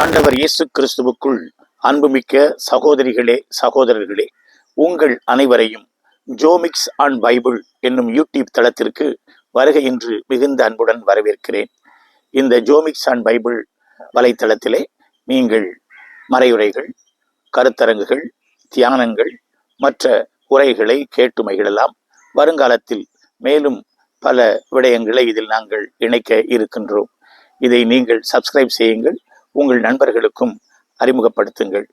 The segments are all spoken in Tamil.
ஆண்டவர் இயேசு கிறிஸ்துவுக்குள் அன்புமிக்க சகோதரிகளே சகோதரர்களே உங்கள் அனைவரையும் ஜோமிக்ஸ் அண்ட் பைபிள் என்னும் யூடியூப் தளத்திற்கு வருகை என்று மிகுந்த அன்புடன் வரவேற்கிறேன். இந்த ஜோமிக்ஸ் அண்ட் பைபிள் வலைத்தளத்திலே நீங்கள் மறையுரைகள் கருத்தரங்குகள் தியானங்கள் மற்ற உரைகளை கேட்டு மகிழலாம் வருங்காலத்தில் மேலும் பல விடயங்களை இதில் நாங்கள் இணைக்க இருக்கின்றோம். இதை நீங்கள் சப்ஸ்கிரைப் செய்யுங்கள். உங்கள் நண்பர்களுக்கும் அறிமுகப்படுத்துங்கள்.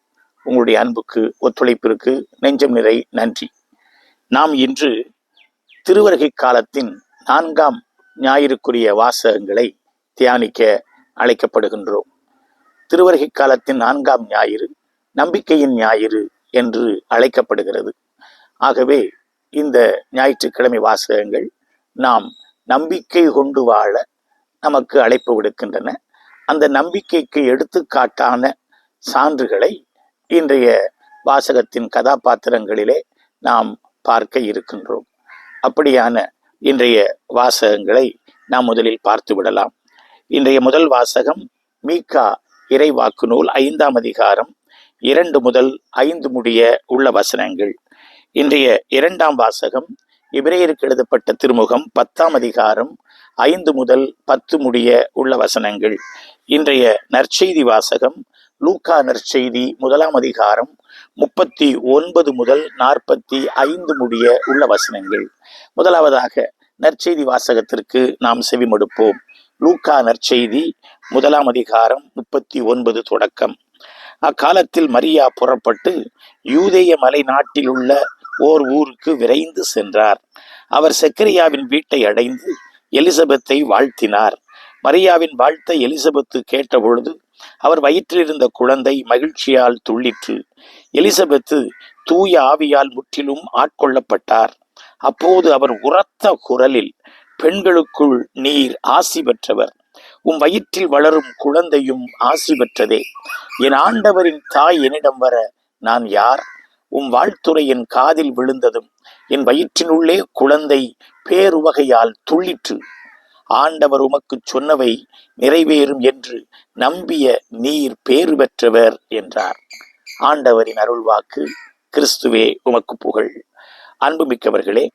உங்களுடைய அன்புக்கு ஒத்துழைப்பிற்கு நெஞ்சம் நிறை நன்றி. நாம் இன்று திருவருகை காலத்தின் நான்காம் ஞாயிறுக்குரிய வாசகங்களை தியானிக்க அழைக்கப்படுகின்றோம். திருவருகை காலத்தின் நான்காம் ஞாயிறு நம்பிக்கையின் ஞாயிறு என்று அழைக்கப்படுகிறது. ஆகவே இந்த ஞாயிற்றுக்கிழமை வாசகங்கள் நாம் நம்பிக்கை கொண்டு வாழ நமக்கு அழைப்பு விடுக்கின்றன. அந்த நம்பிக்கைக்கு எடுத்துக்காட்டான சான்றுகளை இன்றைய வாசகத்தின் கதாபாத்திரங்களிலே நாம் பார்க்க இருக்கின்றோம். அப்படியான இன்றைய வாசகங்களை நாம் முதலில் பார்த்து விடலாம். இன்றைய முதல் வாசகம் மீகா இறைவாக்கு நூல் ஐந்தாம் அதிகாரம் இரண்டு முதல் ஐந்து முடிய உள்ள வசனங்கள். இன்றைய இரண்டாம் வாசகம் இபிரேயருக்கு எழுதப்பட்ட திருமுகம் பத்தாம் அதிகாரம் ஐந்து முதல் பத்து முடிய உள்ள வசனங்கள். இன்றைய நற்செய்தி வாசகம் லூக்கா நற்செய்தி முதலாம் அதிகாரம் முப்பத்தி ஒன்பது முதல் நாற்பத்தி ஐந்து முடிய உள்ள வசனங்கள். முதலாவதாக நற்செய்தி வாசகத்திற்கு நாம் செவிமடுப்போம். லூக்கா நற்செய்தி முதலாம் அதிகாரம் முப்பத்தி ஒன்பது தொடக்கம். அக்காலத்தில் மரியா புறப்பட்டு யூதேய மலை நாட்டில் உள்ள ஓர் ஊருக்கு விரைந்து சென்றார். அவர் செக்கரியாவின் வீட்டை அடைந்து எலிசபெத்தை வாழ்த்தினார். மரியாவின் வாழ்த்தை எலிசபெத்து கேட்டபொழுது அவர் வயிற்றிலிருந்த குழந்தை மகிழ்ச்சியால் துள்ளிற்று. எலிசபெத்து தூய ஆவியால் முற்றிலும் ஆட்கொள்ளப்பட்டார். அப்போது அவர் உரத்த குரலில் பெண்களுக்குள் நீர் ஆசி பெற்றவர். உம் வயிற்றில் வளரும் குழந்தையும் ஆசி பெற்றதே. என் ஆண்டவரின் தாய் என்னிடம் வர நான் யார்? உம் வாழ்த்துறை என் காதில் விழுந்ததும் என் வயிற்றினுள்ளே குழந்தை பேருவகையால் துள்ளிற்று. ஆண்டவர் உமக்கு சொன்னவை நிறைவேறும் என்று நம்பிய நீர் பேறு பெற்றவர் என்றார். ஆண்டவரின் அருள்வாக்கு கிறிஸ்துவே உமக்கு புகழ். அன்புமிக்கவர்களே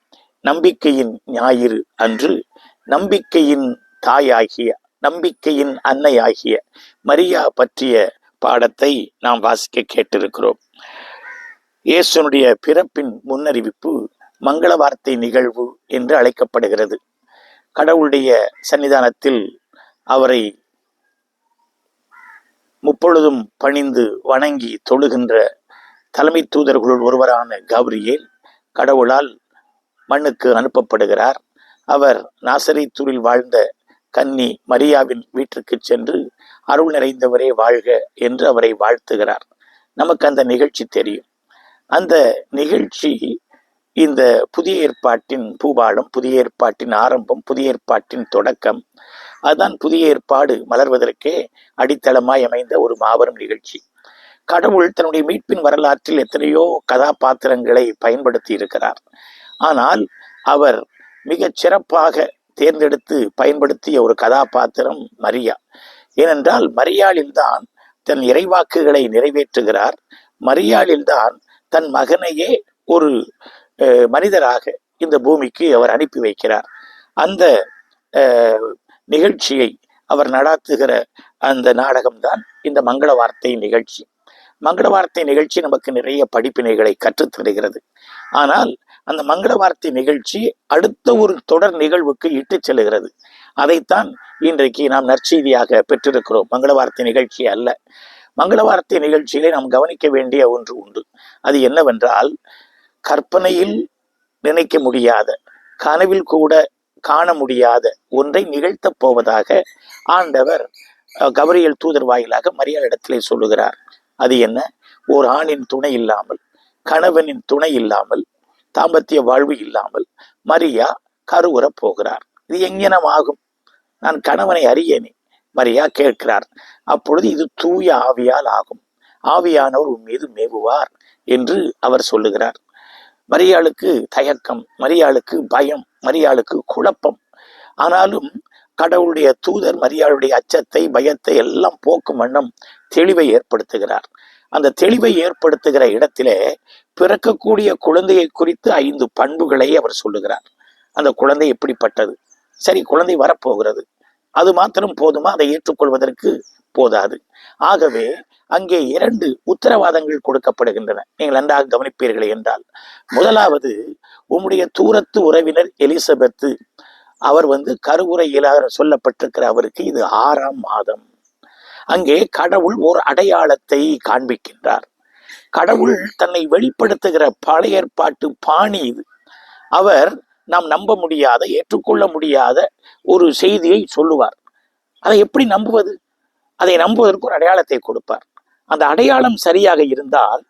நம்பிக்கையின் ஞாயிறு அன்று நம்பிக்கையின் தாயாகிய நம்பிக்கையின் அன்னையாகிய மரியா பற்றிய பாடத்தை நாம் வாசிக்க கேட்டிருக்கிறோம். இயேசுனுடைய பிறப்பின் முன்னறிவிப்பு மங்கள வார்த்தை நிகழ்வு என்று அழைக்கப்படுகிறது. கடவுளுடைய சன்னிதானத்தில் அவரை முப்பொழுதும் பணிந்து வணங்கி தொழுகின்ற தலைமை தூதர்களுள் ஒருவரான கௌரியேல் கடவுளால் மண்ணுக்கு அனுப்பப்படுகிறார். அவர் நாசரித்தூரில் வாழ்ந்த கன்னி மரியாவின் வீட்டிற்கு சென்று அருள் நிறைந்தவரே வாழ்க என்று அவரை வாழ்த்துகிறார். நமக்கு அந்த நிகழ்ச்சி தெரியும். அந்த நிகழ்ச்சி இந்த புதிய ஏற்பாட்டின் பூபாலம் புதிய ஏற்பாட்டின் ஆரம்பம் புதிய ஏற்பாட்டின் தொடக்கம் அதுதான் புதிய ஏற்பாடு மலர்வதற்கே அடித்தளமாய் அமைந்த ஒரு மாபெரும் நிகழ்ச்சி. கடவுள் தன்னுடைய மீட்பின் வரலாற்றில் எத்தனையோ கதாபாத்திரங்களை பயன்படுத்தி இருக்கிறார் ஆனால் அவர் மிகச் சிறப்பாக தேர்ந்தெடுத்து பயன்படுத்திய ஒரு கதாபாத்திரம் மரியா. ஏனென்றால் மரியாளில்தான் தன் இறைவாக்குகளை நிறைவேற்றுகிறார். மரியாளில்தான் தன் மகனையே ஒரு மனிதராக இந்த பூமிக்கு அவர் அனுப்பி வைக்கிறார். அந்த நிகழ்ச்சியை அவர் நடாத்துகிற அந்த நாடகம்தான் இந்த மங்கள வார்த்தை நிகழ்ச்சி. மங்கள வார்த்தை நிகழ்ச்சி நமக்கு நிறைய படிப்பினைகளை கற்றுத் தருகிறது ஆனால் அந்த மங்கள வார்த்தை நிகழ்ச்சி அடுத்த ஒரு தொடர் நிகழ்வுக்கு இட்டு செல்லுகிறது. அதைத்தான் இன்றைக்கு நாம் நற்செய்தியாக பெற்றிருக்கிறோம். மங்கள வார்த்தை நிகழ்ச்சி அல்ல. மங்களவாரத்தை நிகழ்ச்சியிலே நாம் கவனிக்க வேண்டிய ஒன்று உண்டு. அது என்னவென்றால் கற்பனையில் நினைக்க முடியாத கனவில் கூட காண முடியாத ஒன்றை நிகழ்த்தப் போவதாக ஆண்டவர் கபரியல் தூதர் வாயிலாக மரியாளிடத்திலே சொல்லுகிறார். அது என்ன? ஓர் ஆணின் துணை இல்லாமல் கணவனின் துணை இல்லாமல் தாம்பத்திய வாழ்வு இல்லாமல் மரியா கருவுறப் போகிறார். இது எங்கனம் ஆகும் நான் கணவனை அறியேனே. மரியா கேட்கிறார். அப்பொழுது இது தூய ஆவியால் ஆகும். ஆவியானவர் உன் மீது மேவுவார் என்று அவர் சொல்லுகிறார். மரியாளுக்கு தயக்கம் மரியாளுக்கு பயம் மரியாளுக்கு குழப்பம். ஆனாலும் கடவுளுடைய தூதர் மரியாளுடைய அச்சத்தை பயத்தை எல்லாம் போக்கும் வண்ணம் தெளிவை ஏற்படுத்துகிறார். அந்த தெளிவை ஏற்படுத்துகிற இடத்திலே பிறக்கக்கூடிய குழந்தையை குறித்து ஐந்து பண்புகளை அவர் சொல்லுகிறார். அந்த குழந்தை எப்படிப்பட்டது? சரி குழந்தை வரப்போகிறது. அது மாத்திரம் போதுமா? அதை ஏற்றுக்கொள்வதற்கு போதாது. ஆகவே அங்கே இரண்டு உத்தரவாதங்கள் கொடுக்கப்படுகின்றன. நீங்கள் நன்றாக கவனிப்பீர்கள் என்றால் முதலாவது உம்முடைய தூரத்து உறவினர் எலிசபெத்து அவர் வந்து கருவுரை இயலாத சொல்லப்பட்டிருக்கிற அவருக்கு இது ஆறாம் மாதம். அங்கே கடவுள் ஒரு அடையாளத்தை காண்பிக்கின்றார். கடவுள் தன்னை வெளிப்படுத்துகிற பழைய ஏற்பாட்டு பாணி இது. அவர் நாம் நம்ப முடியாத ஏற்றுக்கொள்ள முடியாத ஒரு செய்தியை சொல்லுவார். அதை எப்படி நம்புவது? அதை நம்புவதற்கு ஒரு அடையாளத்தை கொடுப்பார். அந்த அடையாளம் சரியாக இருந்தால்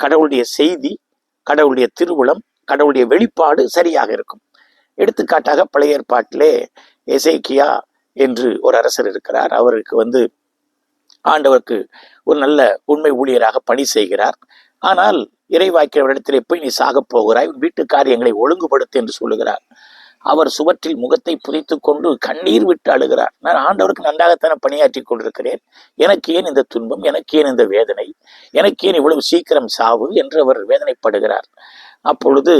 கடவுளுடைய செய்தி கடவுளுடைய திருவுளம் கடவுளுடைய வெளிப்பாடு சரியாக இருக்கும். எடுத்துக்காட்டாக பழைய ஏற்பாட்டிலே எசேக்கியா என்று ஒரு அரசர் இருக்கிறார். அவருக்கு வந்து ஆண்டவருக்கு ஒரு நல்ல உண்மை ஊழியராக பணி செய்கிறார். ஆனால் இறைவாய்க்கிறவரிடத்திலே போய் நீ சாகப் போகிறாய் உன் வீட்டு காரியங்களை ஒழுங்குபடுத்து என்று சொல்லுகிறார். அவர் சுவற்றில் முகத்தை புதைத்துக் கொண்டு கண்ணீர் விட்டு அழுகிறார். நான் ஆண்டவருக்கு நன்றாகத்தான பணியாற்றி கொண்டிருக்கிறேன். எனக்கு ஏன் இந்த துன்பம்? எனக்கு ஏன் இந்த வேதனை? எனக்கு ஏன் இவ்வளவு சீக்கிரம் சாவு? என்று அவர் வேதனைப்படுகிறார். அப்பொழுது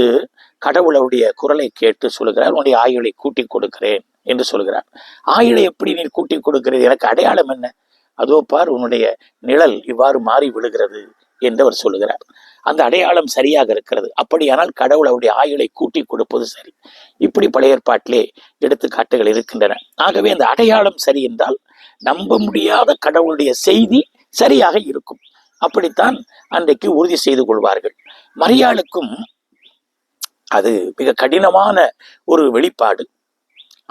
கடவுள் அவருடைய குரலை கேட்டு சொல்கிறார் உன்னுடைய ஆயுளை கூட்டி கொடுக்கிறேன் என்று சொல்கிறார் ஆயுளை எப்படி நீ கூட்டி கொடுக்கிறது? எனக்கு அடையாளம் என்ன? அதோ பார் உன்னுடைய நிழல் இவ்வாறு மாறி விழுகிறது என்று அவர் சொல்லுகிறார். அந்த அடையாளம் சரியாக இருக்கிறது. அப்படியானால் கடவுள் அவருடைய ஆயுளை கூட்டி கொடுப்பது சரி. இப்படி பழைய ஏற்பாட்டிலே எடுத்துக்காட்டுகள் இருக்கின்றன. ஆகவே அந்த அடையாளம் சரி என்றால் நம்ப முடியாத கடவுளுடைய செய்தி சரியாக இருக்கும். அப்படித்தான் அன்றைக்கு உறுதி செய்து கொள்வார்கள். மரியாளுக்கும் அது மிக கடினமான ஒரு வெளிப்பாடு.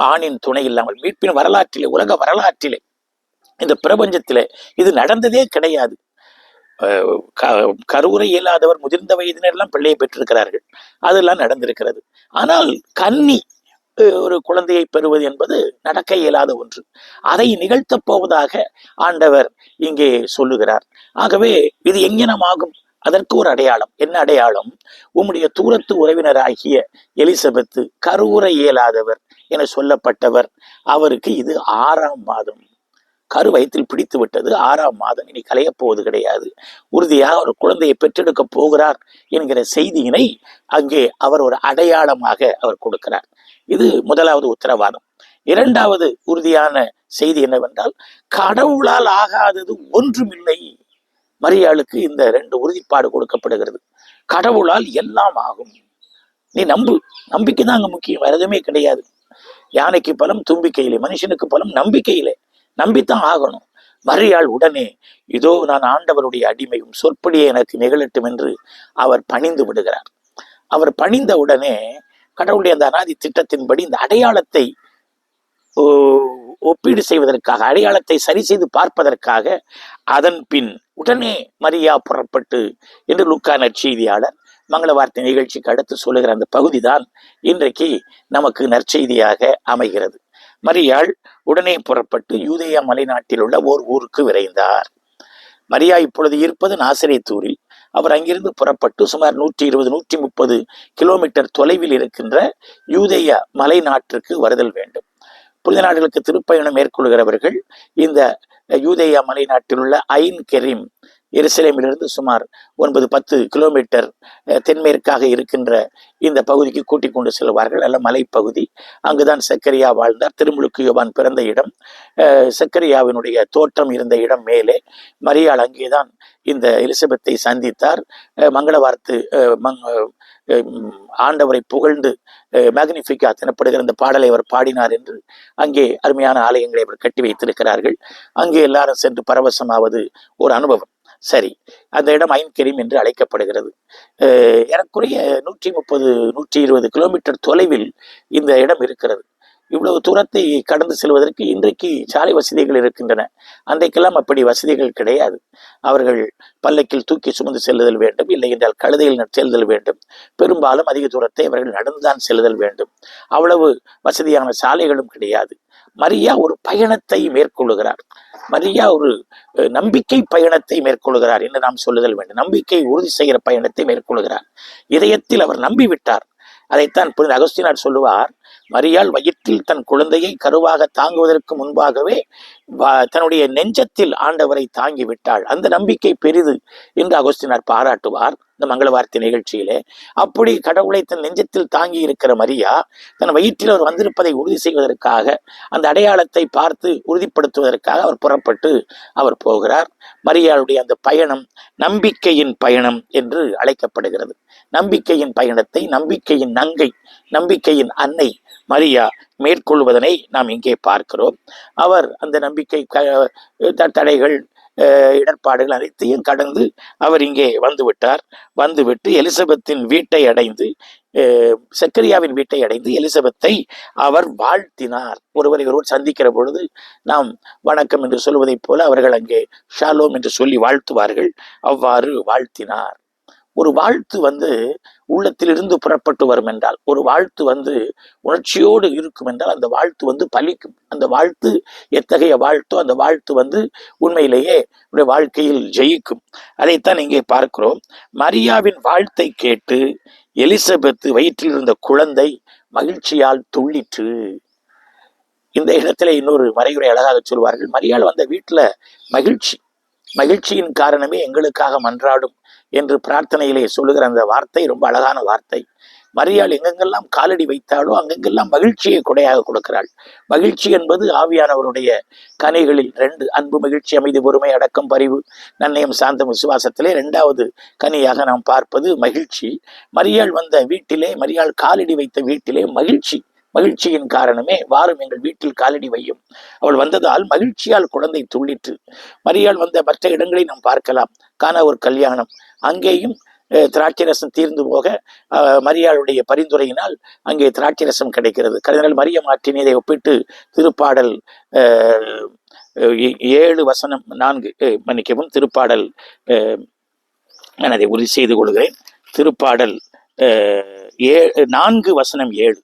ஆணின் துணை இல்லாமல் மீட்பின் வரலாற்றிலே உலக வரலாற்றிலே இந்த பிரபஞ்சத்திலே இது நடந்ததே கிடையாது. கருவுரை இயலாதவர் முதிர்ந்த வயதினரெல்லாம் பிள்ளையை பெற்றிருக்கிறார்கள். அதெல்லாம் நடந்திருக்கிறது. ஆனால் கன்னி ஒரு குழந்தையை பெறுவது என்பது நடக்க இயலாத ஒன்று. அதை நிகழ்த்தப் போவதாக ஆண்டவர் இங்கே சொல்லுகிறார். ஆகவே இது எங்கனமாகும் அதற்கு ஒரு அடையாளம். என்ன அடையாளம்? உம்முடைய தூரத்து உறவினராகிய எலிசபெத்து கருவுரை இயலாதவர் என சொல்லப்பட்டவர். அவருக்கு இது ஆறாம் மாதம். கரு வயத்தில் பிடித்து விட்டது. ஆறாம் மாதம் இனி கலையப் போவது கிடையாது. உறுதியாக ஒரு குழந்தையை பெற்றெடுக்கப் போகிறார் என்கிற செய்தியினை அங்கே அவர் ஒரு அடையாளமாக அவர் கொடுக்கிறார். இது முதலாவது உத்தரவாதம். இரண்டாவது உறுதியான செய்தி என்னவென்றால் கடவுளால் ஆகாதது ஒன்றுமில்லை. மரியாளுக்கு இந்த ரெண்டு உறுதிப்பாடு கொடுக்கப்படுகிறது. கடவுளால் எல்லாம் ஆகும். நீ நம்பு. நம்பிக்கை தான் அங்க முக்கியம். வேற எதுவுமே கிடையாது. யானைக்கு பலம் தும்பிக்கையிலே. மனுஷனுக்கு பலம் நம்பிக்கையிலே. நம்பித்தான் ஆகணும். மரியாள் உடனே இதோ நான் ஆண்டவருடைய அடிமையும் சொற்படியே எனக்கு நிகழட்டும் என்று அவர் பணிந்து விடுகிறார். அவர் பணிந்த உடனே கடவுளுடைய அந்த அனாதி திட்டத்தின்படி இந்த அடையாளத்தை ஓ, ஒப்பீடு செய்வதற்காக அடையாளத்தை சரி செய்து பார்ப்பதற்காக அதன் பின் உடனே மரியா புறப்பட்டு என்று லுக்கா நற்செய்தியாளர் மங்கள வார்த்தை நிகழ்ச்சிக்கு அடுத்து சொல்லுகிற அந்த பகுதிதான் இன்றைக்கு நமக்கு நற்செய்தியாக அமைகிறது. மரியாள் உடனே புறப்பட்டு யூதேய மலைநாட்டில் உள்ள ஓர் ஊருக்கு விரைந்தார். மரியா இப்பொழுது இருப்பது நாசரேத்தூரில். அவர் அங்கிருந்து புறப்பட்டு சுமார் நூற்றி இருபது நூற்றி முப்பது கிலோமீட்டர் தொலைவில் இருக்கின்ற யூதேய மலை நாட்டிற்கு வருதல் வேண்டும். புனித நாடுகளுக்கு திருப்பயணம் மேற்கொள்கிறவர்கள் இந்த யூதேயா மலை நாட்டில் உள்ள ஐன் கெரிம் எருசலேமிலிருந்து சுமார் ஒன்பது பத்து கிலோமீட்டர் தென்மேற்காக இருக்கின்ற இந்த பகுதிக்கு கூட்டிக் கொண்டு செல்வார்கள். அல்ல மலைப்பகுதி. அங்குதான் சக்கரியா வாழ்ந்தார். திருமுழுக்கு யோவான் பிறந்த இடம். சக்கரியாவினுடைய தோற்றம் இருந்த இடம் மேலே. மரியாள் அங்கேதான் இந்த எலிசபெத்தை சந்தித்தார். அஹ், மங்கள வார்த்து மங்- ஆண்டவரை புகழ்ந்து மேக்னிஃபிகா எனப்படுகிற இந்த பாடலை அவர் பாடினார் என்று அங்கே அருமையான ஆலயங்களை அவர் கட்டி வைத்திருக்கிறார்கள். அங்கே எல்லாரும் சென்று பரவசமாவது ஒரு அனுபவம். சரி அந்த இடம் ஐன்கெரிம் என்று அழைக்கப்படுகிறது. அஹ் ஏறக்குறைய நூற்றி முப்பது நூற்றி இருபது கிலோமீட்டர் தொலைவில் இந்த இடம் இருக்கிறது. இவ்வளவு தூரத்தை கடந்து செல்வதற்கு இன்றைக்கு சாலை வசதிகள் இருக்கின்றன. அன்றைக்கெல்லாம் அப்படி வசதிகள் கிடையாது. அவர்கள் பல்லக்கில் தூக்கி சுமந்து செல்லுதல் வேண்டும் இல்லை என்றால் கழுதையில் செல்லுதல் வேண்டும். பெரும்பாலும் அதிக தூரத்தை அவர்கள் நடந்துதான் செல்லுதல் வேண்டும். அவ்வளவு வசதியான சாலைகளும் கிடையாது. மரியா ஒரு பயணத்தை மேற்கொள்ளுகிறார். மரியா ஒரு அஹ், நம்பிக்கை பயணத்தை மேற்கொள்கிறார் என்று நாம் சொல்லுதல் வேண்டும். நம்பிக்கை உறுதி செய்கிற பயணத்தை மேற்கொள்கிறார். இதயத்தில் அவர் நம்பிவிட்டார். அதைத்தான் புனித அகஸ்தினார் சொல்லுவார் மரியாள் வயிற்றில் தன் குழந்தையை கருவாக தாங்குவதற்கு முன்பாகவே தன்னுடைய நெஞ்சத்தில் ஆண்டவரை தாங்கி விட்டாள் அந்த நம்பிக்கை பெரிது என்று அகோஸ்தினார் பாராட்டுவார் இந்த மங்கள வார்த்தை நிகழ்ச்சியிலே. அப்படி கடவுளை தன் நெஞ்சத்தில் தாங்கி இருக்கிற மரியா தன் வயிற்றில் அவர் வந்திருப்பதை உறுதி செய்வதற்காக அந்த அடையாளத்தை பார்த்து உறுதிப்படுத்துவதற்காக அவர் புறப்பட்டு அவர் போகிறார். மரியாளுடைய அந்த பயணம் நம்பிக்கையின் பயணம் என்று அழைக்கப்படுகிறது. நம்பிக்கையின் பயணத்தை நம்பிக்கையின் நங்கை நம்பிக்கையின் அன்னை மரியா மேற்கொள்வதனை நாம் இங்கே பார்க்கிறோம். அவர் அந்த நம்பிக்கை க- த- தடைகள் இடர்பாடுகள் அனைத்தையும் கடந்து அவர் இங்கே வந்துவிட்டார். வந்துவிட்டு எலிசபெத்தின் வீட்டை அடைந்து செக்கரியாவின் வீட்டை அடைந்து எலிசபெத்தை அவர் வாழ்த்தினார். ஒருவரை ஒருவர் சந்திக்கிற பொழுது நாம் வணக்கம் என்று சொல்வதைப் போல அவர்கள் அங்கே ஷாலோம் என்று சொல்லி வாழ்த்துவார்கள். அவ்வாறு வாழ்த்தினார். ஒரு வாழ்த்து வந்து உள்ளத்திலிருந்து புறப்பட்டு வரும் என்றால் ஒரு வாழ்த்து வந்து உணர்ச்சியோடு இருக்கும் என்றால் அந்த வாழ்த்து வந்து பலிக்கும். அந்த வாழ்த்து எத்தகைய வாழ்த்தோ அந்த வாழ்த்து வந்து உண்மையிலேயே உடைய வாழ்க்கையில் ஜெயிக்கும். அதைத்தான் இங்கே பார்க்கிறோம். மரியாவின் வாழ்த்தை கேட்டு எலிசபெத் வயிற்றில் இருந்த குழந்தை மகிழ்ச்சியால் துள்ளிற்று. இந்த இடத்துல இன்னொரு மறைவுரை அழகாக சொல்வார்கள் மரியாள் வந்த வீட்டில் மகிழ்ச்சி. மகிழ்ச்சியின் காரணமே எங்களுக்காக மன்றாடும். என்று பிரார்த்தனையிலே சொல்லுகிற அந்த வார்த்தை ரொம்ப அழகான வார்த்தை. மரியாள் எங்கெங்கெல்லாம் காலடி வைத்தாலோ அங்கெங்கெல்லாம் மகிழ்ச்சியை கொடையாக கொடுக்கிறாள். மகிழ்ச்சி என்பது ஆவியானவருடைய கனிகளில் ரெண்டு. அன்பு மகிழ்ச்சி அமைதி பொறுமை அடக்கம் பரிவு. நன்னயம் சாந்தம் விசுவாசத்திலே ரெண்டாவது கனியாக நாம் பார்ப்பது மகிழ்ச்சி. மரியாள் வந்த வீட்டிலே மரியாள் காலடி வைத்த வீட்டிலே மகிழ்ச்சி. மகிழ்ச்சியின் காரணமே வாரும் எங்கள் வீட்டில் காலடி வையும். அவள் வந்ததால் மகிழ்ச்சியால் குழந்தை துள்ளிற்று. மரியாள் வந்த மற்ற இடங்களை நாம் பார்க்கலாம். காண ஒரு கல்யாணம். அங்கேயும் திராட்சை ரசம் தீர்ந்து போக மரியாளுடைய பரிந்துரையினால் அங்கே திராட்சை ரசம் கிடைக்கிறது. கர்தினால் மரிய மாற்றினியதை ஒப்பிட்டு திருப்பாடல் ஏ- ஏழு வசனம் நான்கு மன்னிக்கவும் திருப்பாடல் நான் அதை உறுதி செய்து கொள்கிறேன். திருப்பாடல் ஏ நான்கு வசனம் ஏழு.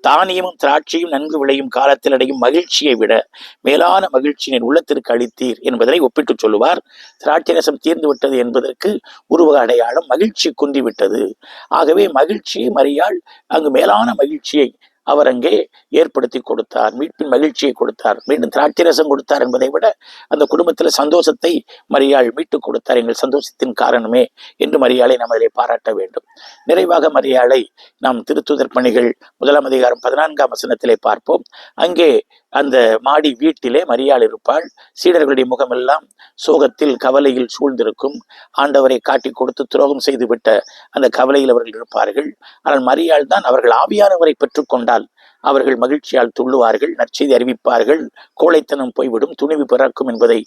தானியமும் திராட்சையும் நன்கு விளையும் காலத்தில் அடையும் மகிழ்ச்சியை விட மேலான மகிழ்ச்சியின் உள்ளத்திற்கு அளித்தீர் என்பதனை ஒப்பிட்டு சொல்லுவார். திராட்சை ரசம் தீர்ந்து விட்டது என்பதற்கு உருவக அடையாளம் மகிழ்ச்சி குந்திவிட்டது ஆகவே மகிழ்ச்சியை மறியால் அங்கு மேலான மகிழ்ச்சியை அவர் அங்கே ஏற்படுத்தி கொடுத்தார். மீட்பின் மகிழ்ச்சியை கொடுத்தார். மீண்டும் திராட்சை ரசம் கொடுத்தார் என்பதை விட அந்த குடும்பத்தில் சந்தோஷத்தை மரியாள் மீட்டுக் கொடுத்தார். எங்கள் சந்தோஷத்தின் காரணமே என்று மரியாளை நாம் அதிலே பாராட்ட வேண்டும். நிறைவாக மரியாளை நாம் திருத்துதர் பணிகள் முதலாம் அதிகாரம் பதினான்காம் வசனத்திலே பார்ப்போம். அங்கே அந்த மாடி வீட்டிலே மரியாள் இருப்பாள். சீடர்களுடைய முகமெல்லாம் சோகத்தில் கவலையில் சூழ்ந்திருக்கும். ஆண்டவரை காட்டி கொடுத்து துரோகம் செய்துவிட்ட அந்த கவலையில் அவர்கள் இருப்பார்கள். ஆனால் மரியாள் தான் அவர்கள் ஆவியானவரை பெற்றுக்கொண்டால் அவர்கள் மகிழ்ச்சியால் துள்ளுவார்கள் நற்செய்தி அறிவிப்பார்கள் கோழைத்தனம் போய்விடும் துணிவு பிறக்கும் என்பதை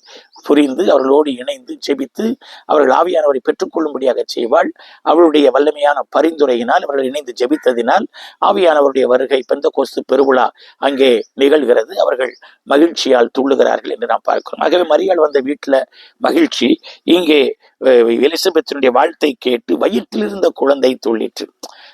புரிந்து அவர்களோடு இணைந்து ஜெபித்து அவர்கள் ஆவியானவரை பெற்றுக்கொள்ளும்படியாக செய்வாள். அவளுடைய வல்லமையான பரிந்துரையினால் அவர்கள் இணைந்து ஜெபித்ததினால் ஆவியானவருடைய வருகை பெந்த கோஸ்து பெருவிழா அங்கே நிகழ்கிறது. அவர்கள் மகிழ்ச்சியால் துள்ளுகிறார்கள் என்று நாம் பார்க்கிறோம். ஆகவே மரியாள் வந்த வீட்டுல மகிழ்ச்சி. இங்கே எலிசபெத்தினுடைய வாழ்த்தை கேட்டு வயிற்றில் இருந்த குழந்தை துள்ளிற்று.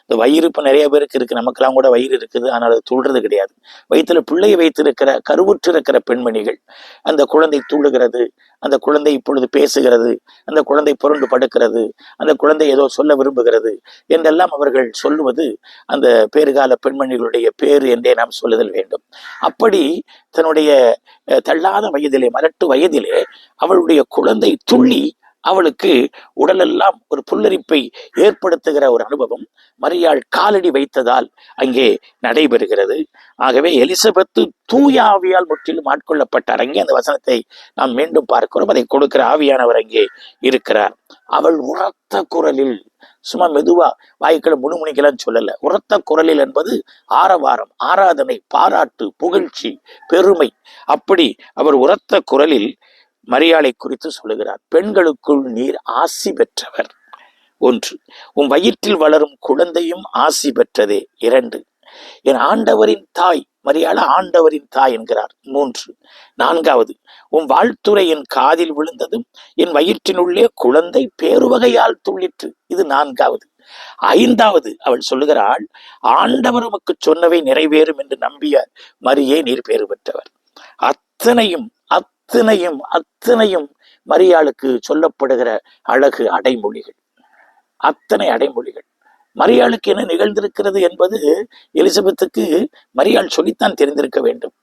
இந்த வயிறு இப்போ நிறைய பேருக்கு இருக்கு. நமக்கெல்லாம் கூட வயிறு இருக்குது. ஆனால் அது துள்றது கிடையாது. வயிற்றுல பிள்ளையை வைத்திருக்கிற கருவுற்று இருக்கிற பெண்மணிகள் அந்த குழந்தை துள்ளுகிறது அந்த குழந்தை இப்பொழுது பேசுகிறது அந்த குழந்தை புரண்டு படுக்கிறது அந்த குழந்தை ஏதோ சொல்ல விரும்புகிறது என்றெல்லாம் அவர்கள் சொல்லுவது அந்த பேறுகால பெண்மணிகளுடைய பேரு என்றே நாம் சொல்லுதல் வேண்டும். அப்படி தன்னுடைய அஹ், தள்ளாத வயதிலே மலட்டு வயதிலே அவளுடைய குழந்தை துள்ளி அவளுக்கு உடலெல்லாம் ஒரு புல்லரிப்பை ஏற்படுத்துகிற ஒரு அனுபவம் மரியாள் காலடி வைத்ததால் அங்கே நடைபெறுகிறது. ஆகவே எலிசபெத்து தூய ஆவியால் முற்றிலும் ஆட்கொள்ளப்பட்டார் அங்கே அந்த வசனத்தை நாம் மீண்டும் பார்க்கிறோம். அதை கொடுக்கிற ஆவியானவர் அங்கே இருக்கிறார். அவள் உரத்த குரலில் சும்மா மெதுவா வாய்க்களை முணுமுணிக்கலாம் சொல்லல. உரத்த குரலில் என்பது ஆரவாரம் ஆராதனை பாராட்டு புகழ்ச்சி பெருமை. அப்படி அவர் உரத்த குரலில் மரியாளை குறித்து சொல்லுகிறார். பெண்களுக்குள் நீர் ஆசி பெற்றவர். ஒன்று. உன் வயிற்றில் வளரும் குழந்தையும் ஆசி பெற்றதே. இரண்டு. என் ஆண்டவரின் தாய். மரியாள ஆண்டவரின் தாய் என்கிறார். மூன்று. நான்காவது. உன் வாழ்த்துறை என் காதில் விழுந்ததும் என் வயிற்றினுள்ளே குழந்தை பேருவகையால் துள்ளிற்று. இது நான்காவது. ஐந்தாவது. அவள் சொல்லுகிறாள் ஆண்டவர் உமக்கு சொன்னவை நிறைவேறும் என்று நம்பிய மரியே நீர் பேறு பெற்றவர். அத்தனையும் அத்தனையும் அத்தனையும் மரியாளுக்கு சொல்லப்படுகிற அழகு அடைமொழிகள். அத்தனை அடைமொழிகள். மரியாளுக்கு என்ன நிகழ்ந்திருக்கிறது என்பது எலிசபெத்துக்கு மரியாள் சொல்லித்தான் தெரிந்திருக்க வேண்டும்.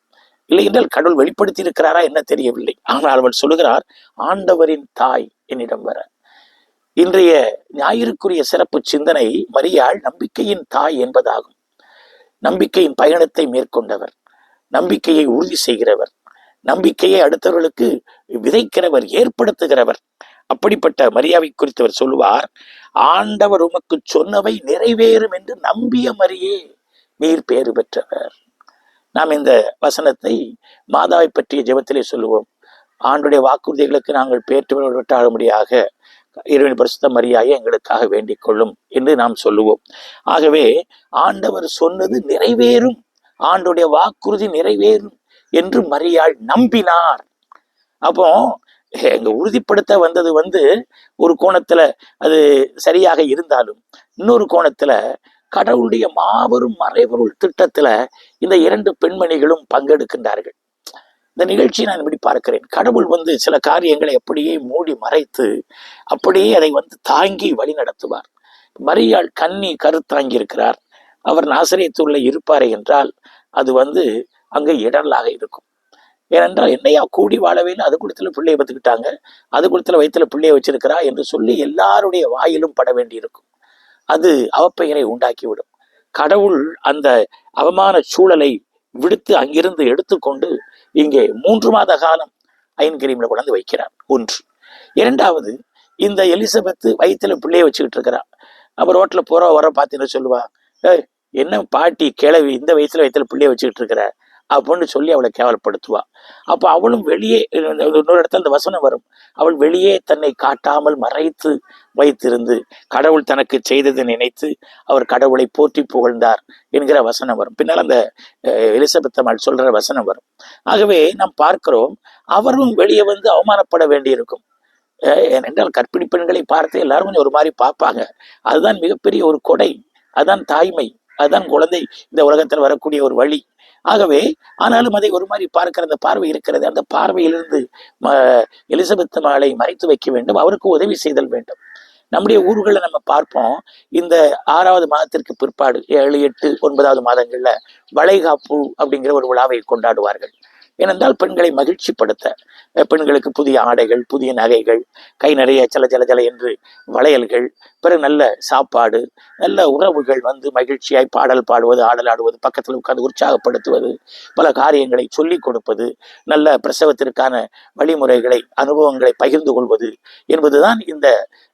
இல்லை என்றால் கடவுள் வெளிப்படுத்தி இருக்கிறாரா என்ன தெரியவில்லை. ஆனால் அவள் சொல்லுகிறார் ஆண்டவரின் தாய் என்னிடம் வர. இன்றைய ஞாயிற்குரிய சிறப்பு சிந்தனை மரியாள் நம்பிக்கையின் தாய் என்பதாகும். நம்பிக்கையின் பயணத்தை மேற்கொண்டவர். நம்பிக்கையை உறுதி செய்கிறவர். நம்பிக்கையை அடுத்தவர்களுக்கு விதைக்கிறவர் ஏற்படுத்துகிறவர். அப்படிப்பட்ட மரியாவை குறித்தவர் சொல்லுவார் ஆண்டவர் உமக்கு சொன்னவை நிறைவேறும் என்று நம்பிய மரியே நீர் பேறு பெற்றவர். நாம் இந்த வசனத்தை மாதாவை பற்றிய ஜெபத்திலே சொல்லுவோம். ஆண்டுடைய வாக்குறுதிகளுக்கு நாங்கள் பேற்று விட்டாலும்படியாக இறைவன் பரிசுத்த மரியாயை எங்களுக்காக வேண்டிக் கொள்ளும் என்று நாம் சொல்லுவோம். ஆகவே ஆண்டவர் சொன்னது நிறைவேறும். ஆண்டுடைய வாக்குறுதி நிறைவேறும். என்று மரியாள் நம்பினார். அப்போ எங்க உறுதிப்படுத்த வந்தது வந்து ஒரு கோணத்துல அது சரியாக இருந்தாலும் இன்னொரு கோணத்துல கடவுளுடைய மாபெரும் மறைபொருள் திட்டத்துல இந்த இரண்டு பெண்மணிகளும் பங்கெடுக்கின்றார்கள். இந்த நிகழ்ச்சியை நான் இப்படி பார்க்கிறேன். கடவுள் வந்து சில காரியங்களை அப்படியே மூடி மறைத்து அப்படியே அதை வந்து தாங்கி வழி நடத்துவார். மரியாள் கண்ணி கருத்தாங்கி இருக்கிறார் அவர் நாசரியத்துள்ள இருப்பாரே என்றால் அது வந்து அங்கே இடரலாக இருக்கும். ஏனென்றால் என்னையா கூடி வாழவே அது குடத்துல பிள்ளையை பத்துக்கிட்டாங்க அது குடத்துல வயிற்றுல பிள்ளையை வச்சிருக்கிறா என்று சொல்லி எல்லாருடைய வாயிலும் பட வேண்டியிருக்கும். அது அவப்பெயரை உண்டாக்கிவிடும். கடவுள் அந்த அவமான சூழலை விடுத்து அங்கிருந்து எடுத்துக்கொண்டு இங்கே மூன்று மாத காலம் ஐன்கிரீம்ல கொண்டாந்து வைக்கிறார். ஒன்று. இரண்டாவது இந்த எலிசபெத்து வயிற்றுல பிள்ளையை வச்சுக்கிட்டு இருக்கிறா அப்புறம் ரோட்ல போற வர பார்த்தீங்கன்னா சொல்லுவா. ஏய் என்ன பாட்டி கிளவி இந்த வயசுல வயிற்றுல பிள்ளைய வச்சுக்கிட்டு இருக்கிற அப்படின்னு சொல்லி அவளை கேவலப்படுத்துவா. அப்போ அவளும் வெளியே இன்னொரு இடத்துல அந்த வசனம் வரும். அவள் வெளியே தன்னை காட்டாமல் மறைத்து வைத்திருந்து கடவுள் தனக்கு செய்ததை நினைத்து அவர் கடவுளை போற்றி புகழ்ந்தார் என்கிற வசனம் வரும். பின்னால் அந்த எலிசபெத் அம்மாள் சொல்ற வசனம் வரும். ஆகவே நாம் பார்க்கிறோம் அவரும் வெளியே வந்து அவமானப்பட வேண்டியிருக்கும். அஹ், ஏனென்றால் கற்பிணி பெண்களை பார்த்து எல்லாரும் கொஞ்சம் ஒரு மாதிரி பார்ப்பாங்க. அதுதான் மிகப்பெரிய ஒரு கொடை அதுதான் தாய்மை அதுதான் குழந்தை இந்த உலகத்தில் வரக்கூடிய ஒரு வழி. ஆகவே ஆனாலும் அதை ஒரு மாதிரி பார்க்கிற அந்த பார்வை இருக்கிறது. அந்த பார்வையிலிருந்து ம- எலிசபெத் மாலை மறைத்து வைக்க வேண்டும். அவருக்கு உதவி செய்தல் வேண்டும். நம்முடைய ஊர்களை நம்ம பார்ப்போம். இந்த ஆறாவது மாதத்திற்கு பிற்பாடு ஏழு எட்டு ஒன்பதாவது மாதங்கள்ல வளைகாப்பு அப்படிங்கிற ஒரு விழாவை கொண்டாடுவார்கள். ஏனென்றால் பெண்களை மகிழ்ச்சிப்படுத்த பெண்களுக்கு புதிய ஆடைகள் புதிய நகைகள் கை நிறைய சல சல சல என்று வளையல்கள் பிறகு நல்ல சாப்பாடு நல்ல உறவுகள் வந்து மகிழ்ச்சியாய் பாடல் பாடுவது ஆடல் ஆடுவது பக்கத்தில் உட்கார்ந்து உற்சாகப்படுத்துவது பல காரியங்களை சொல்லிக் கொடுப்பது நல்ல பிரசவத்திற்கான வழிமுறைகளை அனுபவங்களை பகிர்ந்து கொள்வது என்பதுதான் இந்த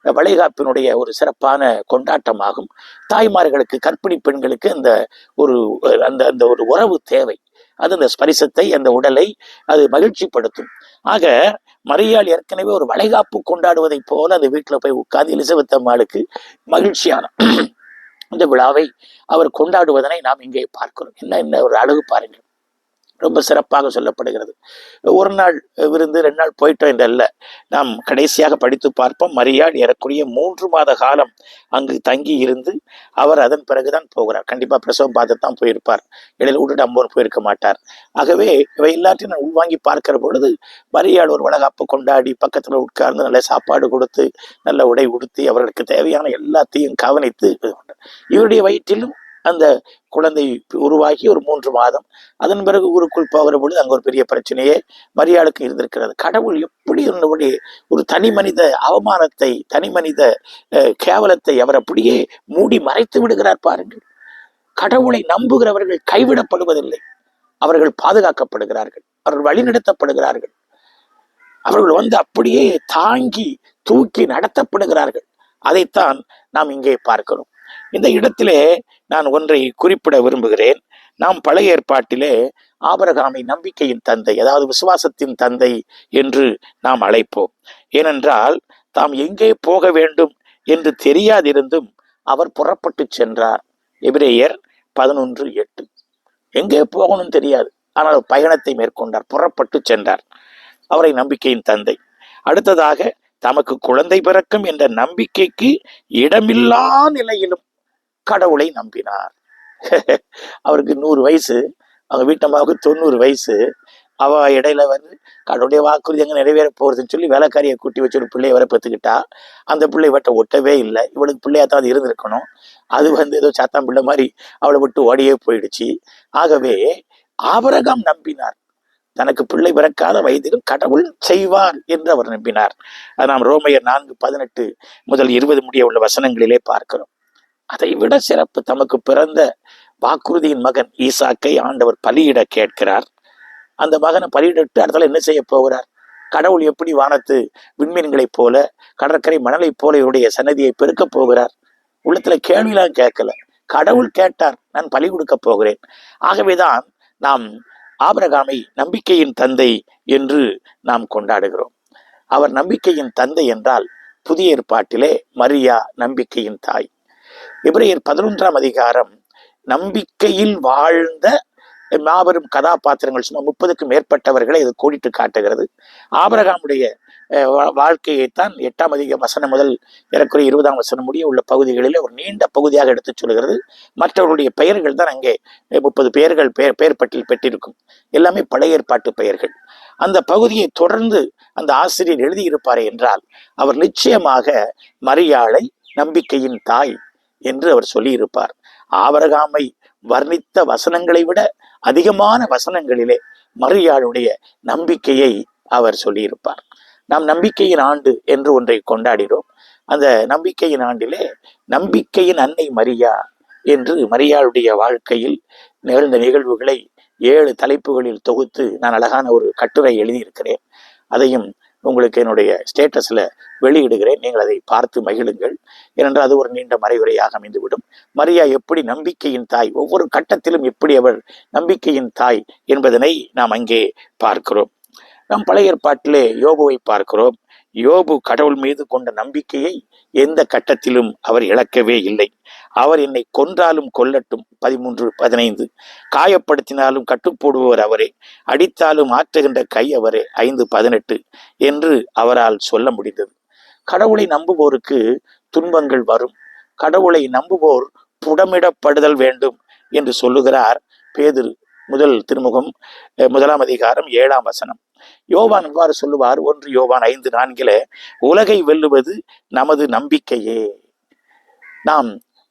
வளைகாப்பினுடைய ஒரு சிறப்பான கொண்டாட்டமாகும். தாய்மார்களுக்கு கற்பிணி பெண்களுக்கு அந்த ஒரு அந்த அந்த ஒரு உறவு தேவை. அது அந்த ஸ்பரிசத்தை அந்த உடலை அது மகிழ்ச்சிப்படுத்தும். ஆக மரியாள் ஏற்கனவே ஒரு வளைகாப்பு கொண்டாடுவதைப் போல அந்த வீட்டில் போய் உட்கார்ந்து எலிசபெத் அம்மாளுக்கு மகிழ்ச்சியான இந்த விழாவை அவர் கொண்டாடுவதனை நாம் இங்கே பார்க்கிறோம். என்ன என்ன ஒரு அழகு பாருங்கள். ரொம்ப சிறப்பாக சொல்லப்படுகிறது. ஒரு நாள் விருந்து ரெண்டு நாள் போயிட்டோம் என்றல்ல நாம் கடைசியாக படித்து பார்ப்போம். மரியாள் ஏறக்குறைய மூன்று மாத காலம் அங்கு தங்கி இருந்து அவர் அதன் பிறகுதான் போகிறார். கண்டிப்பாக பிரசவம் பார்த்து தான் போயிருப்பார். இடையில் விட்டுட்டு அம்போன் போயிருக்க மாட்டார். ஆகவே இவை எல்லாத்தையும் நான் உள்வாங்கி பார்க்கிற பொழுது மரியாள் ஒரு வளகாப்பு கொண்டாடி பக்கத்தில் உட்கார்ந்து நல்ல சாப்பாடு கொடுத்து நல்ல உடை உடுத்தி அவர்களுக்கு தேவையான எல்லாத்தையும் கவனித்து இவருடைய வயிற்றிலும் அந்த குழந்தை உருவாகி ஒரு மூன்று மாதம் அதன் பிறகு ஊருக்குள் போகிற பொழுது அங்கே ஒரு பெரிய பிரச்சனையே மரியாளுக்கு இருந்திருக்கிறது. கடவுள் எப்படி இருந்தபடி ஒரு தனி மனித அவமானத்தை தனி மனித அஹ், கேவலத்தை அவர் அப்படியே மூடி மறைத்து விடுகிறார் பாருங்கள். கடவுளை நம்புகிறவர்கள் கைவிடப்படுவதில்லை. அவர்கள் பாதுகாக்கப்படுகிறார்கள். அவர்கள் வழிநடத்தப்படுகிறார்கள். அவர்கள் வந்து அப்படியே தாங்கி தூக்கி நடத்தப்படுகிறார்கள். அதைத்தான் நாம் இங்கே பார்க்கிறோம். இந்த இடத்திலே நான் ஒன்றை குறிப்பிட விரும்புகிறேன். நாம் பழைய ஏற்பாட்டிலே ஆபரகாமை நம்பிக்கையின் தந்தை அதாவது விசுவாசத்தின் தந்தை என்று நாம் அழைப்போம். ஏனென்றால் தாம் எங்கே போக வேண்டும் என்று தெரியாதிருந்தும் அவர் புறப்பட்டு சென்றார். எபிரேயர் பதினொன்று எட்டு. எங்கே போகணும் தெரியாது ஆனால் பயணத்தை மேற்கொண்டார் புறப்பட்டு சென்றார். அவரை நம்பிக்கையின் தந்தை. அடுத்ததாக தமக்கு குழந்தை பிறக்கும் என்ற நம்பிக்கைக்கு இடமில்லா நிலையிலும் கடவுளை நம்பினார். அவருக்கு நூறு வயசு அவங்க வீட்டம்மாவுக்கு தொண்ணூறு வயசு. அவ இடையில வந்து கடவுளுடைய வாக்குறுதி எங்க நிறைவேற போறதுன்னு சொல்லி வேலைக்காரியை கூட்டி வச்சு ஒரு பிள்ளையை வர பெற்றுக்கிட்டா அந்த பிள்ளை இவட்ட ஒட்டவே இல்லை. இவளுக்கு பிள்ளையா தான் அது இருந்திருக்கணும். அது வந்து ஏதோ சாத்தான் பிள்ளை மாதிரி அவளை விட்டு ஓடியே போயிடுச்சு. ஆகவே ஆபரகம் நம்பினார். தனக்கு பிள்ளை பிறக்காத வயதிலும் கடவுள் செய்வார் என்று அவர் நம்பினார். அது நாம் ரோமையர் நான்கு பதினெட்டு முதல் இருபது முடிய உள்ள வசனங்களிலே பார்க்கிறோம். அதை விட சிறப்பு தமக்கு பிறந்த வாக்குறுதியின் மகன் ஈசாக்கை ஆண்டவர் பலியிட கேட்கிறார். அந்த மகனை பலியிடட்டு அடுத்தால என்ன செய்ய போகிறார்? கடவுள் எப்படி வானத்து விண்மீன்களைப் போல கடற்கரை மணலைப் போல இவருடைய சன்னதியை பெருக்கப் போகிறார்? உள்ளத்துல கேள்விலாம் கேட்கல. கடவுள் கேட்டார் நான் பலி கொடுக்க போகிறேன். ஆகவேதான் நாம் ஆபரகாமை நம்பிக்கையின் தந்தை என்று நாம் கொண்டாடுகிறோம். அவர் நம்பிக்கையின் தந்தை என்றால் புதிய ஏற்பாட்டிலே மரியா நம்பிக்கையின் தாய். இப்ரையர் பதினொன்றாம் அதிகாரம் நம்பிக்கையில் வாழ்ந்த மாபெரும் கதாபாத்திரங்கள் சும்மா முப்பதுக்கும் மேற்பட்டவர்களை இது கோடிட்டு காட்டுகிறது. ஆபரகாமுடைய வா- வாழ்க்கையைத்தான் எட்டாம் அதிக வசனம் முதல் ஏறக்குறைய இருபதாம் வசனம் முடிய உள்ள பகுதிகளில் ஒரு நீண்ட பகுதியாக எடுத்துச் சொல்கிறது. மற்றவர்களுடைய பெயர்கள் தான் அங்கே முப்பது பெயர்கள் பெயர் பெயர் பட்டியல் பெற்றிருக்கும். எல்லாமே பழைய ஏற்பாட்டு பெயர்கள். அந்த பகுதியை தொடர்ந்து அந்த ஆசிரியர் எழுதியிருப்பார் என்றால் அவர் நிச்சயமாக மரியாளை நம்பிக்கையின் தாய் என்று அவர் சொல்லியிருப்பார். ஆபரகாமை வர்ணித்த வசனங்களை விட அதிகமான வசனங்களிலே மரியாளுடைய நம்பிக்கையை அவர் சொல்லியிருப்பார். நாம் நம்பிக்கையின் ஆண்டு என்று ஒன்றை கொண்டாடினோம். அந்த நம்பிக்கையின் ஆண்டிலே நம்பிக்கையின் அன்னை மரியா என்று மரியாளுடைய வாழ்க்கையில் நிகழ்ந்த நிகழ்வுகளை ஏழு தலைப்புகளில் தொகுத்து நான் அழகான ஒரு கட்டுரை எழுதியிருக்கிறேன். அதையும் உங்களுக்கு என்னுடைய ஸ்டேட்டஸில் வெளியிடுகிறேன். நீங்கள் அதை பார்த்து மகிழுங்கள். ஏனென்றால் அது ஒரு நீண்ட மறைவுரையாக அமைந்துவிடும். மரியா எப்படி நம்பிக்கையின் தாய் ஒவ்வொரு கட்டத்திலும் எப்படி அவர் நம்பிக்கையின் தாய் என்பதனை நாம் அங்கே பார்க்கிறோம். நாம் பழைய ஏற்பாட்டிலே யோபுவை பார்க்கிறோம். யோபு கடவுள் மீது கொண்ட நம்பிக்கையை எந்த கட்டத்திலும் அவர் இழக்கவே இல்லை. அவர் என்னை கொன்றாலும் கொல்லட்டும். பதிமூன்று பதினைந்து. காயப்படுத்தினாலும் கட்டுப்போடுபவர் அவரே. அடித்தாலும் ஆற்றுகின்ற கை அவரே. ஐந்து பதினெட்டு என்று அவரால் சொல்ல முடிந்தது. கடவுளை நம்புவோருக்கு துன்பங்கள் வரும். கடவுளை நம்புவோர் புடமிடப்படுதல் வேண்டும் என்று சொல்லுகிறார் பேதுரு. முதல் திருமுகம் முதலாம் அதிகாரம் ஏழாம் வசனம். யோவான் இவ்வாறு சொல்லுவார் ஒன்று யோவான் ஐந்து நான்கில உலகை வெல்லுவது நமது நம்பிக்கையே. நாம்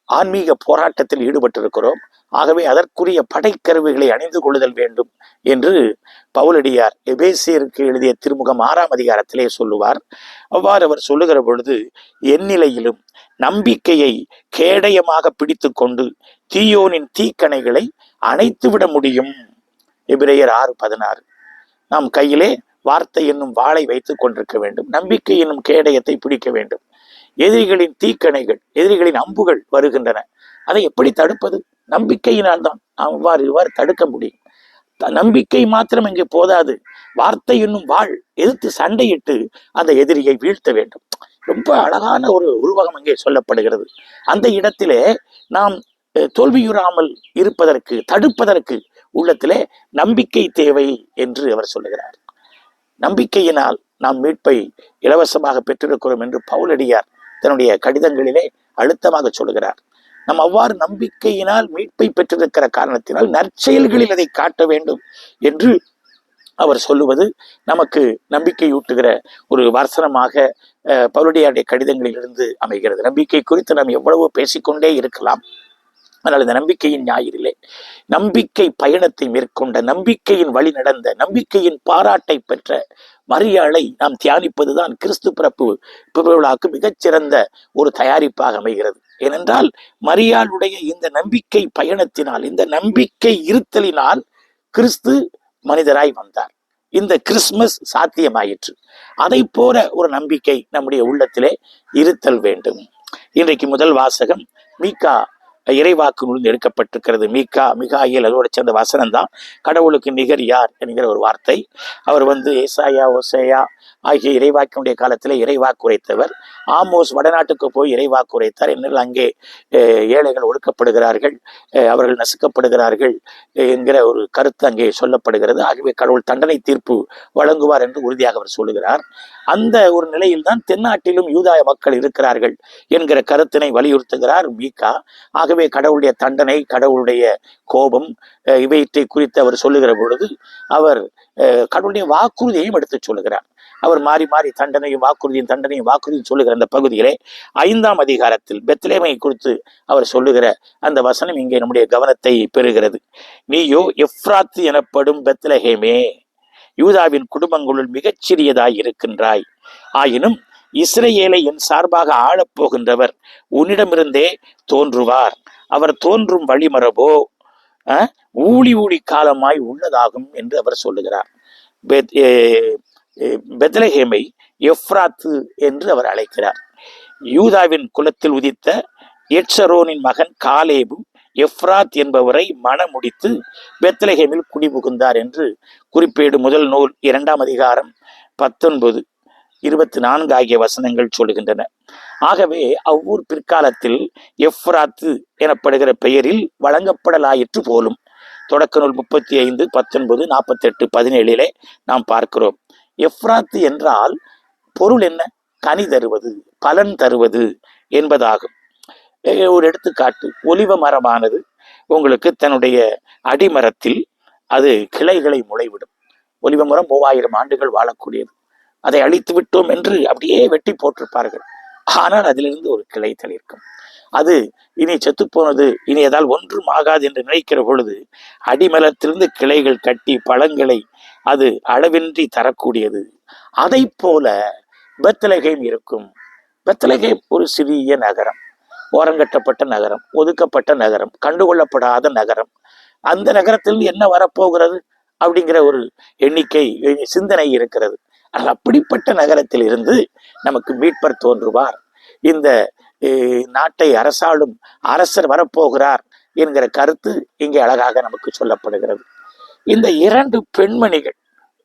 ஆன்மீக போராட்டத்தில் ஈடுபட்டிருக்கிறோம். ஆகவே அதற்குரிய படைக்கருவிகளை அணிந்து கொள்ளுதல் வேண்டும் என்று பவுலடியார் எபேசியருக்கு எழுதிய திருமுகம் ஆறாம் அதிகாரத்திலே சொல்லுவார். அவ்வாறு அவர் சொல்லுகிற பொழுது எந்நிலையிலும் நம்பிக்கையை கேடயமாக பிடித்து கொண்டு தீயோனின் தீக்கணைகளை அணைத்து விட முடியும். எபிரேயர் ஆறு பதினாறு. நாம் கையிலே வார்த்தை என்னும் வாளை வைத்துக் கொண்டிருக்க வேண்டும். நம்பிக்கை என்னும் கேடயத்தை பிடிக்க வேண்டும். எதிரிகளின் தீக்கணைகள் எதிரிகளின் அம்புகள் வருகின்றன. அதை எப்படி தடுப்பது? நம்பிக்கையினால் தான் நாம் இவ்வாறு தடுக்க முடியும். நம்பிக்கை மாத்திரம் இங்கே போதாது. வார்த்தை என்னும் வாழ் எதிர்த்து சண்டையிட்டு அந்த எதிரியை வீழ்த்த வேண்டும். ரொம்ப அழகான ஒரு உருவகம் அங்கே சொல்லப்படுகிறது. அந்த இடத்திலே நாம் தோல்வியுறாமல் இருப்பதற்கு தடுப்பதற்கு உள்ளத்திலே நம்பிக்கை தேவை என்று அவர் சொல்லுகிறார். நம்பிக்கையினால் நாம் மீட்பை இலவசமாக பெற்றிருக்கிறோம் என்று பவுலடியார் தன்னுடைய கடிதங்களிலே அழுத்தமாக சொல்லுகிறார். நாம் அவ்வாறு நம்பிக்கையினால் மீட்பை பெற்றிருக்கிற காரணத்தினால் நற்செயல்களில் அதை காட்ட வேண்டும் என்று அவர் சொல்லுவது நமக்கு நம்பிக்கையூட்டுகிற ஒரு வர்சனமாக பவுலடியாருடைய கடிதங்களிலிருந்து அமைகிறது. நம்பிக்கை குறித்து நாம் எவ்வளவோ பேசிக்கொண்டே இருக்கலாம். ஆனால் இந்த நம்பிக்கையின் ஞாயிறிலே நம்பிக்கை பயணத்தை மேற்கொண்ட நம்பிக்கையின் வழி நடந்த நம்பிக்கையின் பாராட்டை பெற்ற மரியாளை நாம் தியானிப்பதுதான் கிறிஸ்து பிறப்பு பிறவிழாவுக்கு மிகச்சிறந்த ஒரு தயாரிப்பாக அமைகிறது. ஏனென்றால் மரியாளுடைய இந்த நம்பிக்கை பயணத்தினால் இந்த நம்பிக்கை இருத்தலினால் கிறிஸ்து மனிதராய் வந்தார். இந்த கிறிஸ்மஸ் சாத்தியமாயிற்று. அதை போல ஒரு நம்பிக்கை நம்முடைய உள்ளத்திலே இருத்தல் வேண்டும். இன்றைக்கு முதல் வாசகம் மீகா இறைவாக்கு நூல் எடுக்கப்பட்டிருக்கிறது. மீகா மிகாயில் அதோட சேர்ந்த வசனம் தான் கடவுளுக்கு நிகர் யார் என்கிற ஒரு வார்த்தை. அவர் வந்து ஏசாயா ஓசேயா ஆகிய இறைவாக்கினுடைய காலத்தில் இறைவாக்கு உரைத்தவர். ஆமோஸ் வடநாட்டுக்கு போய் இறைவாக்கு உரைத்தார் என்னில் அங்கே ஏழைகள் ஒடுக்கப்படுகிறார்கள் அஹ், அவர்கள் நசுக்கப்படுகிறார்கள் என்கிற ஒரு கருத்து அங்கே சொல்லப்படுகிறது. ஆகவே கடவுள் தண்டனை தீர்ப்பு வழங்குவார் என்று உறுதியாக அவர் சொல்லுகிறார். அந்த ஒரு நிலையில் தான் தென்னாட்டிலும் யூதாய மக்கள் இருக்கிறார்கள் என்கிற கருத்தினை வலியுறுத்துகிறார் மீகா ஆகவே கடவுளுடைய தண்டனை கடவுளுடைய கோபம் அஹ், இவற்றை குறித்து அவர் சொல்லுகிற பொழுது அவர் அஹ், கடவுளுடைய வாக்குறுதியையும் எடுத்து சொல்லுகிறார். அவர் மாறி மாறி தண்டனையும் வாக்குறுதியும் தண்டனையும் வாக்குறுதியும் சொல்லுகிற அந்த பகுதியிலே ஐந்தாம் அதிகாரத்தில் பெத்லேமை குறித்து அவர் சொல்லுகிற அந்த வசனம் இங்கே நம்முடைய கவனத்தை பெறுகிறது. நீயோ எஃப்ராத்து எனப்படும் பெத்லஹேமே யூதாவின் குடும்பங்களுள் மிகச்சிறியதாய் இருக்கின்றாய். ஆயினும் இஸ்ரேலை என் சார்பாக ஆளப் போகின்றவர் உன்னிடமிருந்தே தோன்றுவார். அவர் தோன்றும் வழிமரபோ ஊழி ஊழி காலமாய் உள்ளதாகும் என்று அவர் சொல்லுகிறார். பெத்- பெத்லஹேமை எஃப்ராத்து என்று அவர் அழைக்கிறார். யூதாவின் குலத்தில் உதித்த எட்சரோனின் மகன் காலேபு எஃப்ராத் என்பவரை மணமுடித்து பெத்லஹேமில் குடிபுகுந்தார் என்று குறிப்பேடு முதல் நூல் இரண்டாம் அதிகாரம் பத்தொன்பது இருபத்தி நான்கு ஆகிய வசனங்கள் சொல்கின்றன. ஆகவே அவ்வூர் பிற்காலத்தில் எஃப்ராத்து எனப்படுகிற பெயரில் வழங்கப்படலாயிற்று போலும். தொடக்க நூல் முப்பத்தி ஐந்து பத்தொன்பது நாற்பத்தெட்டு பதினேழிலே நாம் பார்க்கிறோம். எஃப்ராத்து என்றால் பொருள் என்ன? கனி தருவது பலன் தருவது என்பதாகும். ஒரு எடுத்துக்காட்டு ஒலிவ மரமானது உங்களுக்கு தன்னுடைய அடிமரத்தில் அது கிளைகளை முளைவிடும். ஒலிவ மரம் மூவாயிரம் ஆண்டுகள் வாழக்கூடியது. அதை அழித்து விட்டோம் என்று அப்படியே வெட்டி போட்டிருப்பார்கள். ஆனால் அதிலிருந்து ஒரு கிளை தளிர்க்கும். அது இனி செத்துப்போனது இனி ஏதால் ஒன்றும் ஆகாது என்று நினைக்கிற பொழுது அடிமலத்திலிருந்து கிளைகள் கட்டி பழங்களை அது அளவின்றி தரக்கூடியது. அதை போல பெத்தலகேம் இருக்கும். பெத்தலகேம் ஒரு சிறிய நகரம் ஓரங்கட்டப்பட்ட நகரம் ஒதுக்கப்பட்ட நகரம் கண்டுகொள்ளப்படாத நகரம். அந்த நகரத்தில் என்ன வரப்போகிறது? அப்படிங்கிற ஒரு எண்ணிக்கை சிந்தனை இருக்கிறது. ஆனால் அப்படிப்பட்ட நகரத்தில் இருந்து நமக்கு மீட்பர் தோன்றுவார். இந்த நாட்டை அரசாளும் அரசர் வரப்போகிறார் என்கிற கருத்து இங்கே அழகாக நமக்கு சொல்லப்படுகிறது. இந்த இரண்டு பெண்மணிகள்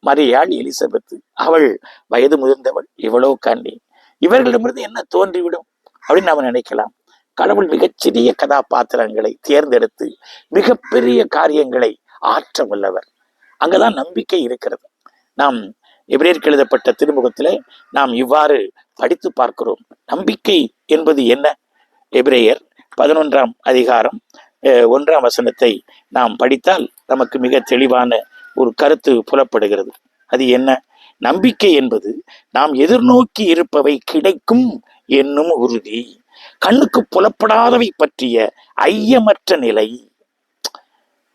மரியாள் எலிசபெத் அவள் வயது முதிர்ந்தவள் இவ்வளோ கண்டி இவர்களிடமிருந்து என்ன தோன்றிவிடும் அப்படின்னு நாம் நினைக்கலாம். கடவுள் மிகச்சிறிய கதாபாத்திரங்களை தேர்ந்தெடுத்து மிகப்பெரிய காரியங்களை ஆற்ற வல்லவர் அங்கதான் நம்பிக்கை இருக்கிறது. நாம் எபிரேற்கு எழுதப்பட்ட திருமுகத்திலே நாம் இவ்வாறு படித்து பார்க்கிறோம். நம்பிக்கை என்பது என்ன? எபிரேயர் பதினொன்றாம் அதிகாரம் அஹ், ஒன்றாம் வசனத்தை நாம் படித்தால் நமக்கு மிக தெளிவான ஒரு கருத்து புலப்படுகிறது. அது என்ன? நம்பிக்கை என்பது நாம் எதிர்நோக்கி இருப்பவை கிடைக்கும் என்னும் உறுதி. கண்ணுக்கு புலப்படாதவை பற்றிய ஐயமற்ற நிலை.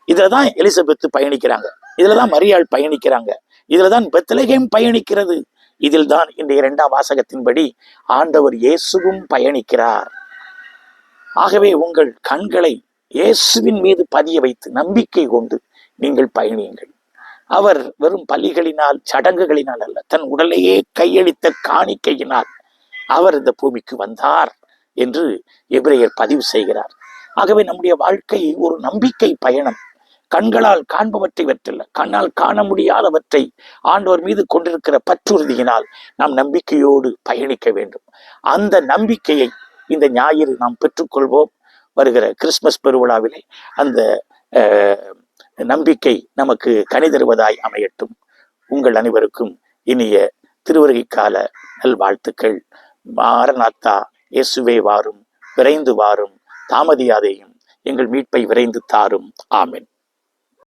இததான் எலிசபெத்து பயணிக்கிறாங்க. இதுலதான் மரியாள் பயணிக்கிறாங்க. இதுலதான் பெத்தலகேம் பயணிக்கிறது. இதில் தான் இந்த இரண்டாம் வாசகத்தின்படி ஆண்டவர் இயேசுவும் பயணிக்கிறார். ஆகவே உங்கள் கண்களை இயேசுவின் மீது பதிய வைத்து நம்பிக்கை கொண்டு நீங்கள் பயணியுங்கள். அவர் வெறும் பலிகளினால் சடங்குகளினால் அல்ல தன் உடலையே கையளித்த காணிக்கையினால் அவர் இந்த பூமிக்கு வந்தார் என்று எபிரேயர் பதிவு செய்கிறார். ஆகவே நம்முடைய வாழ்க்கை ஒரு நம்பிக்கை பயணம். கண்களால் காண்பவற்றை வெற்றில்ல. கண்ணால் காண முடியாதவற்றை ஆண்டவர் மீது கொண்டிருக்கிற பற்றுறுதியினால் நாம் நம்பிக்கையோடு பயணிக்க வேண்டும். அந்த நம்பிக்கையை இந்த ஞாயிறு நாம் பெற்றுக்கொள்வோம். வருகிற கிறிஸ்மஸ் பெருவிழாவிலே அந்த நம்பிக்கை நமக்கு கனிதருவதாய் அமையட்டும். உங்கள் அனைவருக்கும் இனிய திருவருகை கால நல்வாழ்த்துக்கள். மாரநாத்தா இயேசுவே வாரும் விரைந்து வாரும் தாமதியாதேயும் எங்கள் மீட்பை விரைந்து தாரும். ஆமென்.